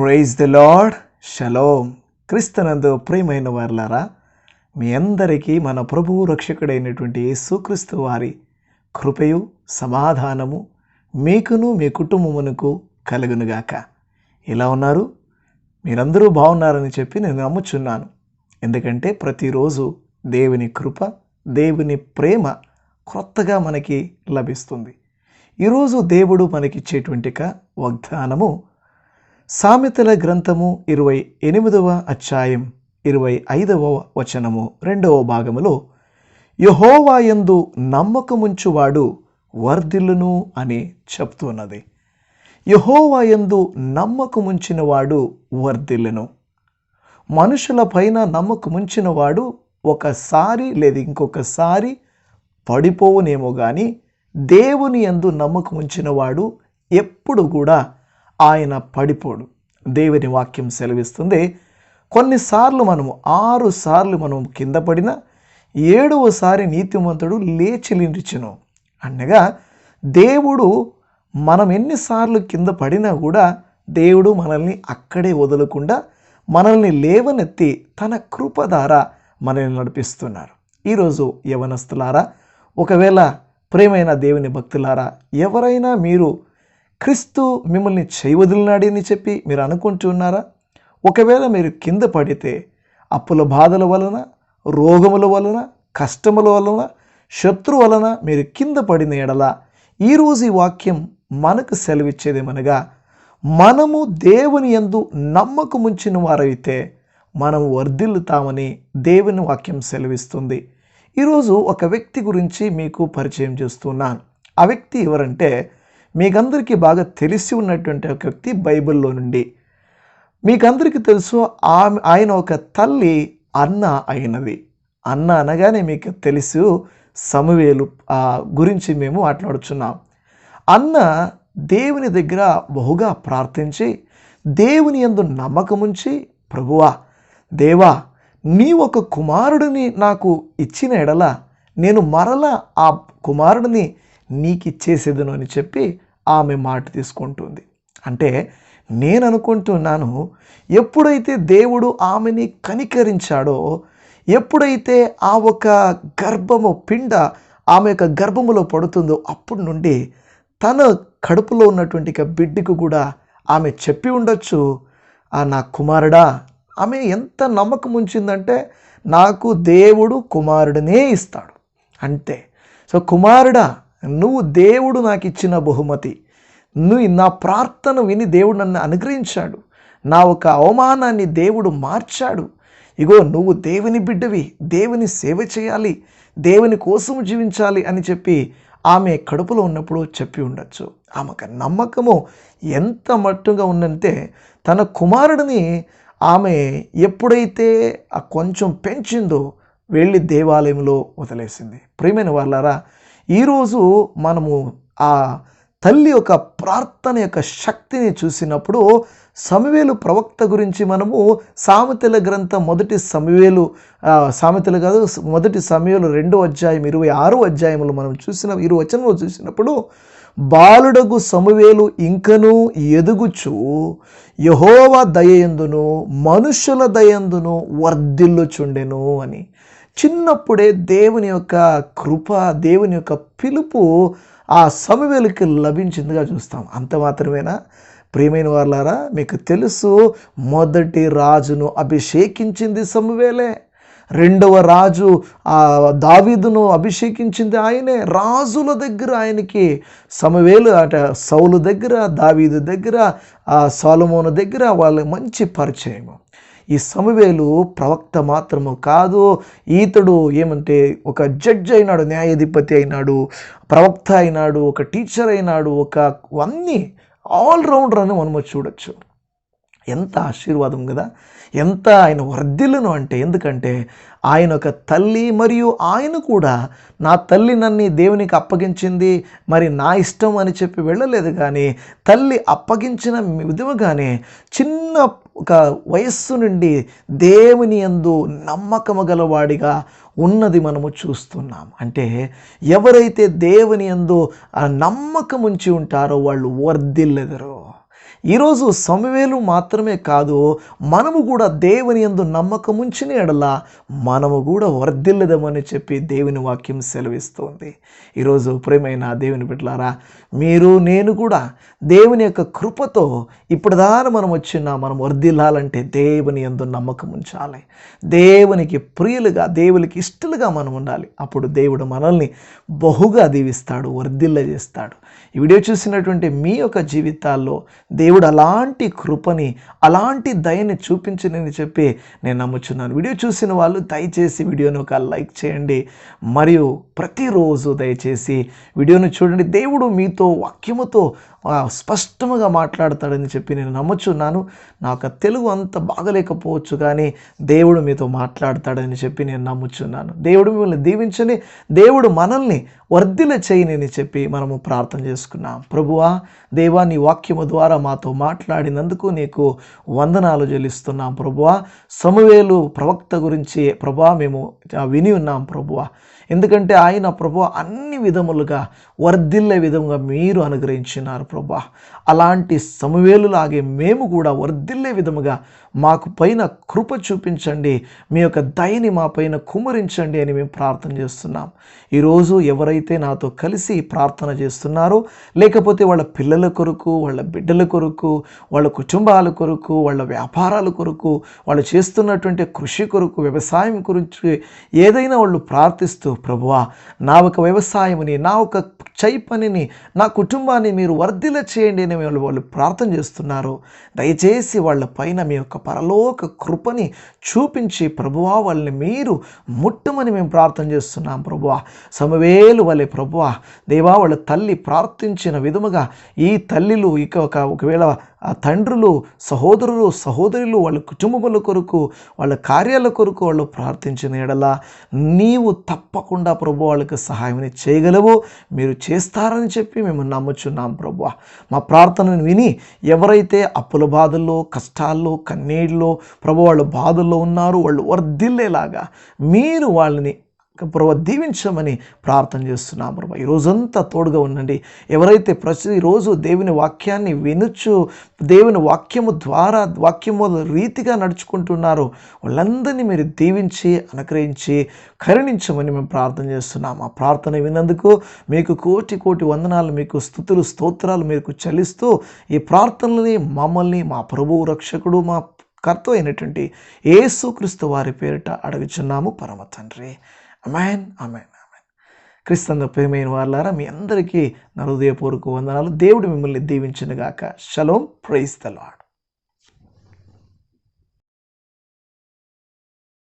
Praise the lord shalom క్రీస్తునందు ప్రియమైన వారులారా మీ అందరికీ మన ప్రభువు రక్షకుడైనటువంటి యేసుక్రీస్తు వారి కృపయు సమాధానము మీకును మీ కుటుంబమునకు కలుగునుగాక. ఎలా ఉన్నారు? మీరందరూ బాగున్నారని చెప్పి నేను నమ్ముచున్నాను. ఎందుకంటే ప్రతిరోజు దేవుని కృప దేవుని ప్రేమ క్రొత్తగా మనకి లభిస్తుంది. ఈరోజు దేవుడు మనకిచ్చేటువంటి ఒక వాగ్దానము సామెతల గ్రంథము ఇరవై ఎనిమిదవ అధ్యాయం ఇరవై ఐదవ వచనము రెండవ భాగములో యహోవాయందు నమ్మకముంచువాడు వర్ధిల్లును అని చెప్తున్నది. యహోవాయందు నమ్మకముంచినవాడు వర్ధిల్లును. మనుషుల పైన నమ్మకముంచిన ఒకసారి లేదా ఇంకొకసారి పడిపోవునేమో కానీ దేవుని యందు నమ్మకముంచినవాడు ఎప్పుడు కూడా ఆయన పడిపోడు. దేవుని వాక్యం సెలవిస్తుంది. కొన్నిసార్లు మనము ఆరు సార్లు మనం కింద పడిన ఏడవసారి నీతిమంతుడు లేచి నిలిచెను అనగా దేవుడు మనం ఎన్నిసార్లు కింద పడినా కూడా దేవుడు మనల్ని అక్కడే వదలకుండా మనల్ని లేవనెత్తి తన కృప ద్వారా మనల్ని నడిపిస్తున్నారు. ఈరోజు యవనస్తులారా ఒకవేళ ప్రేమైన దేవుని భక్తులారా ఎవరైనా మీరు క్రీస్తు మిమ్మల్ని చేయవదిలినాడని చెప్పి మీరు అనుకుంటున్నారా ఒకవేళ మీరు కింద పడితే అప్పుల బాధల వలన రోగముల వలన కష్టముల వలన శత్రు వలన మీరు కింద పడిన ఎడల ఈరోజు ఈ వాక్యం మనకు సెలవిచ్చేదేమనగా మనము దేవుని యందు నమ్మకముంచిన వారైతే మనం వర్ధిల్లుతామని దేవుని వాక్యం సెలవిస్తుంది. ఈరోజు ఒక వ్యక్తి గురించి మీకు పరిచయం చేస్తున్నాను. ఆ వ్యక్తి ఎవరంటే మీకందరికీ బాగా తెలిసి ఉన్నటువంటి ఒక వ్యక్తి బైబిల్లో నుండి. మీకందరికీ తెలుసు ఆమె ఆయన ఒక తల్లి అన్న అయినది. అన్న అనగానే మీకు తెలుసు సమవేలు గురించి మేము మాట్లాడుచున్నాం. అన్న దేవుని దగ్గర బహుగా ప్రార్థించి దేవుని యందు నమ్మకముంచి ప్రభువా దేవా నీ ఒక కుమారుడిని నాకు ఇచ్చిన ఎడల నేను మరలా ఆ కుమారుడిని నీకు ఇచ్చేసేదను అని చెప్పి ఆమె మాట తీసుకుంటుంది. అంటే నేను అనుకుంటున్నాను ఎప్పుడైతే దేవుడు ఆమెని కనికరించాడో ఎప్పుడైతే ఆ ఒక గర్భము పిండ ఆమె యొక్క గర్భములో పడుతుందో అప్పటి నుండి తన కడుపులో ఉన్నటువంటి బిడ్డకు కూడా ఆమె చెప్పి ఉండొచ్చు ఆ నా కుమారుడా ఆమె ఎంత నమ్మకం ఉంచిందంటే నాకు దేవుడు కుమారుడినే ఇస్తాడు. అంతే సో కుమారుడా నువ్వు దేవుడు నాకు ఇచ్చిన బహుమతి. నువ్వు నా ప్రార్థన విని దేవుడు నన్ను అనుగ్రహించాడు. నా ఒక అవమానాన్ని దేవుడు మార్చాడు. ఇగో నువ్వు దేవుని బిడ్డవి దేవుని సేవ చేయాలి దేవుని కోసం జీవించాలి అని చెప్పి ఆమె కడుపులో ఉన్నప్పుడు చెప్పి ఉండొచ్చు. ఆమెకు నమ్మకము ఎంత మట్టుగా ఉందంటే తన కుమారుడిని ఆమె ఎప్పుడైతే ఆ కొంచెం పెంచిందో వెళ్ళి దేవాలయంలో వదిలేసింది. ప్రియమైన వాళ్ళారా ఈరోజు మనము ఆ తల్లి యొక్క ప్రార్థన యొక్క శక్తిని చూసినప్పుడు సమవేలు ప్రవక్త గురించి మనము సామెతల గ్రంథం మొదటి సమవేలు సామెతలు కాదు మొదటి సమయంలో రెండో అధ్యాయం ఇరవై ఆరో అధ్యాయంలో మనం చూసిన ఇరు వచనంలో చూసినప్పుడు బాలుడగు సమవేలు ఇంకను ఎదుగుచు యహోవ దయందును మనుషుల దయందును వర్ధిల్లుచుండెను అని. చిన్నప్పుడే దేవుని యొక్క కృప దేవుని యొక్క పిలుపు ఆ సమవేలుకి లభించిందిగా చూస్తాం. అంత మాత్రమేనా? ప్రియమైన వాళ్ళారా మీకు తెలుసు మొదటి రాజును అభిషేకించింది సమవేలే. రెండవ రాజు ఆ దావీదును అభిషేకించింది ఆయనే. రాజుల దగ్గర ఆయనకి సమవేలు అట సౌలు దగ్గర దావీదు దగ్గర ఆ సాలమోను దగ్గర వాళ్ళ మంచి పరిచయం ఈ సమవేలు ప్రవక్త మాత్రము కాదు. ఈతడు ఏమంటే ఒక జడ్జ్ అయినాడు న్యాయాధిపతి అయినాడు ప్రవక్త అయినాడు ఒక టీచర్ అయినాడు ఒక అన్నీ ఆల్రౌండర్ అని మనము చూడొచ్చు. ఎంత ఆశీర్వాదం కదా? ఎంత ఆయన వర్ధిల్లును అంటే ఎందుకంటే ఆయన ఒక తల్లి మరియు ఆయన కూడా నా తల్లి నన్ను దేవునికి అప్పగించింది మరి నా ఇష్టం అని చెప్పి వెళ్ళలేదు కానీ తల్లి అప్పగించిన విధముగానే చిన్న ఒక వయస్సు నుండి దేవుని యందు నమ్మకము గలవాడిగా ఉన్నది మనము చూస్తున్నాం. అంటే ఎవరైతే దేవుని యందు నమ్మకం ఉంచి ఉంటారో వాళ్ళు వర్ధిల్లెదరో. ఈరోజు సమవేలు మాత్రమే కాదు మనము కూడా దేవుని యందు నమ్మకం ఉంచిన ఎడల మనము కూడా వర్ధిల్లదమని చెప్పి దేవుని వాక్యం సెలవిస్తోంది. ఈరోజు ప్రేమైన దేవుని బిడ్డలారా మీరు నేను కూడా దేవుని యొక్క కృపతో ఇప్పటిదాకా మనం వచ్చిన మనం వర్ధిల్లాలంటే దేవుని యందు నమ్మకం ఉంచాలి. దేవునికి ప్రియులుగా దేవునికి ఇష్టలుగా మనం ఉండాలి. అప్పుడు దేవుడు మనల్ని బహుగా దీవిస్తాడు వర్ధిల్ల చేస్తాడు ఈ వీడియో చూసినటువంటి మీ యొక్క జీవితాల్లో దేవుడు అలాంటి కృపని అలాంటి దయని చూపించనని చెప్పి నేను నమ్ముచున్నాను. వీడియో చూసిన వాళ్ళు దయచేసి వీడియోను ఒక లైక్ చేయండి. మరియు ప్రతిరోజు దయచేసి వీడియోను చూడండి. దేవుడు మీతో వాక్యముతో స్పష్టముగా మాట్లాడతాడని చెప్పి నేను నమ్ముచున్నాను. నాకు తెలుగు అంత బాగలేకపోవచ్చు కానీ దేవుడు మీతో మాట్లాడతాడని చెప్పి నేను నమ్ముచున్నాను. దేవుడు మిమ్మల్ని దీవించని దేవుడు మనల్ని వర్ధిల చేయనని చెప్పి మనము ప్రార్థన చేసుకున్నాం. ప్రభువా దేవా నీ వాక్యము ద్వారా మాతో మాట్లాడినందుకు నీకు వందనాలు చెల్లిస్తున్నాం ప్రభువా. సమవేలు ప్రవక్త గురించి ప్రభా మేము విని ఉన్నాం ప్రభువా. ఎందుకంటే ఆయన ప్రభు అన్ని విధములుగా వర్ధిల్లే విధంగా మీరు అనుగ్రహించినారు ప్రభా. అలాంటి సమవేలులాగే మేము కూడా వర్ధిల్లే విధముగా మాకు పైన కృప చూపించండి. మీ యొక్క దయని మా పైన కుమరించండి అని మేము ప్రార్థన చేస్తున్నాం. ఈరోజు ఎవరైతే నాతో కలిసి ప్రార్థన చేస్తున్నారో లేకపోతే వాళ్ళ పిల్లల కొరకు వాళ్ళ బిడ్డల కొరకు వాళ్ళ కుటుంబాల కొరకు వాళ్ళ వ్యాపారాల కొరకు వాళ్ళు చేస్తున్నటువంటి కృషి కొరకు వ్యవసాయం గురించి ఏదైనా వాళ్ళు ప్రార్థిస్తూ ప్రభువా నా ఒక వ్యవసాయముని నా ఒక చై పనిని నా కుటుంబాన్ని మీరు వర్ధిల చేయండి అని వాళ్ళు వాళ్ళు ప్రార్థన చేస్తున్నారు. దయచేసి వాళ్ళ పైన మీ యొక్క పరలోక కృపని చూపించి ప్రభువా వాళ్ళని మీరు ముట్టమని మేము ప్రార్థన చేస్తున్నాం ప్రభువా. సమవేలు వలె ప్రభువా దేవా వాళ్ళ తల్లి ప్రార్థించిన విధముగా ఈ తల్లిలు ఇక ఒక ఒకవేళ ఆ తండ్రులు సహోదరులు సహోదరులు వాళ్ళ కుటుంబముల కొరకు వాళ్ళ కార్యాల కొరకు వాళ్ళు ప్రార్థించిన ఎడల నీవు తప్పకుండా ప్రభు వాళ్ళకి సహాయం చేయగలవు. మీరు చేస్తారని చెప్పి మేము నమ్ముచున్నాం ప్రభు. మా ప్రార్థనను విని ఎవరైతే అప్పుల బాధల్లో కష్టాల్లో కన్నీళ్ళలో ప్రభు వాళ్ళ బాధల్లో ఉన్నారు వాళ్ళు వర్ధిల్లేలాగా మీరు వాళ్ళని ప్రభు దీవించమని ప్రార్థన చేస్తున్నాం ప్రభు. ఈ రోజంతా తోడుగా ఉండండి. ఎవరైతే ప్రతిరోజు దేవుని వాక్యాన్ని వినుచు దేవుని వాక్యము ద్వారా వాక్యము రీతిగా నడుచుకుంటున్నారో వాళ్ళందరినీ మీరు దీవించి అనుగ్రహించి కరుణించమని మేము ప్రార్థన చేస్తున్నాం. ఆ ప్రార్థన విన్నందుకు మీకు కోటి కోటి వందనాలు మీకు స్థుతులు స్తోత్రాలు మీకు చలిస్తూ ఈ ప్రార్థనలని మమ్మల్ని మా ప్రభువు రక్షకుడు మా కర్త అయినటువంటి ఏసుక్రీస్తు వారి పేరిట అడుగుచున్నాము. పరమ తండ్రి. అమెన్ అమెన్ అమెన్ క్రిస్తంద ప్రేమైన వాళ్ళారా మీ అందరికీ నా హృదయపూర్వక వందనాలు. దేవుడు మిమ్మల్ని దీవించినగాక. Shalom praise the lord